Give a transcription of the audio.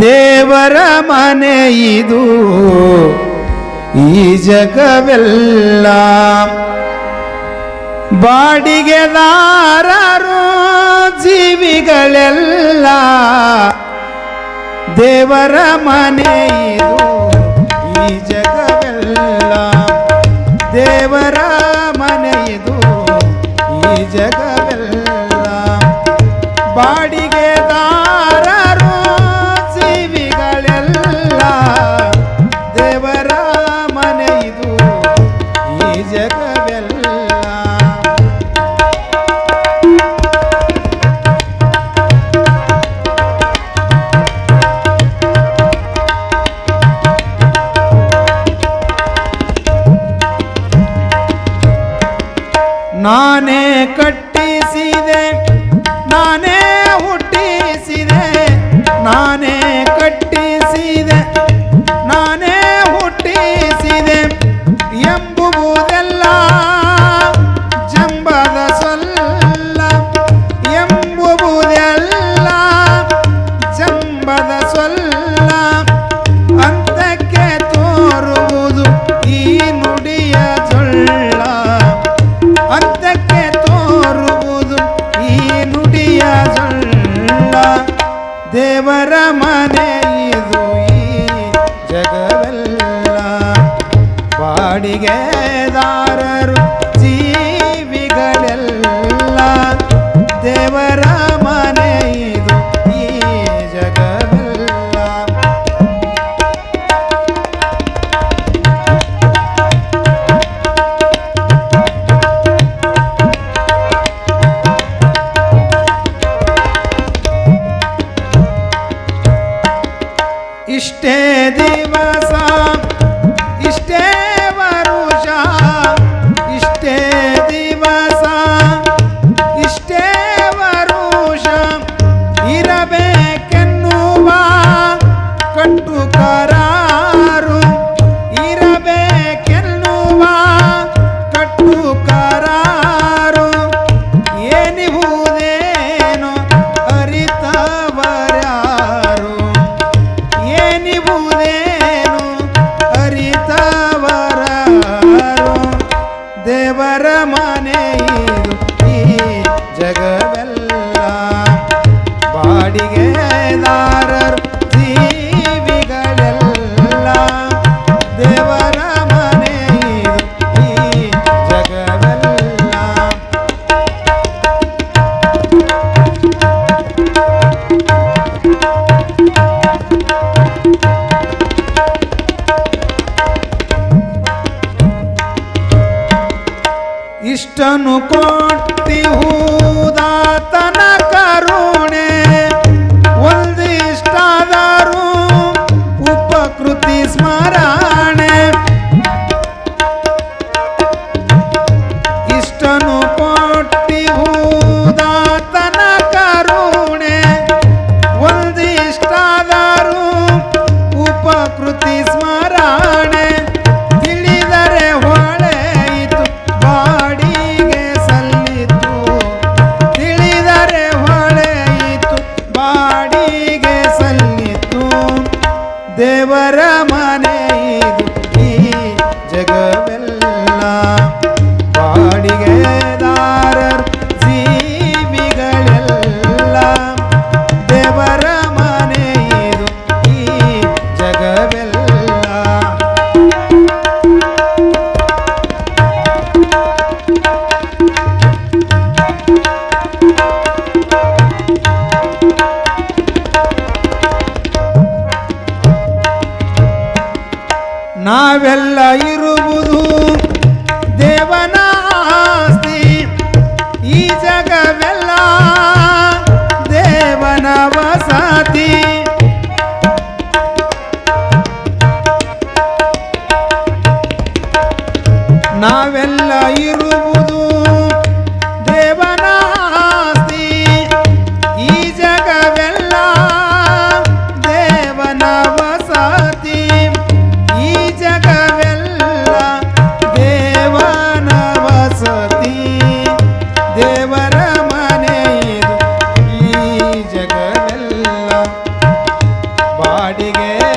ದೇವರ ಮನೆ ಇದು. ಈ ಜಗವೆಲ್ಲ ಬಾಡಿಗೆದಾರರು ಜೀವಿಗಳೆಲ್ಲ. ದೇವರ ಮನೆ ಇದು. ಈ ಜಗವೆಲ್ಲ ದೇವರ ಮನೆ ಇದು. ಈ ಜಗವೆಲ್ಲ ಬಾಡಿ نانے کٹ ಅಡಿಗೆದಾರರು ಜೀವಿಗಳೆಲ್ಲ ದೇವರ ಇಷ್ಟನು ಕೊಟ್ಟಿಹುದಾತನ ಕರುಣೆ. জানে ನಾವೆಲ್ಲ ಇರುವುದು ದೇವನ ಆಸ್ತಿ. ಈ ಜಗವೆಲ್ಲ ದೇವನ ವಸತಿ. ಬಾಡಿಗೆದಾರರು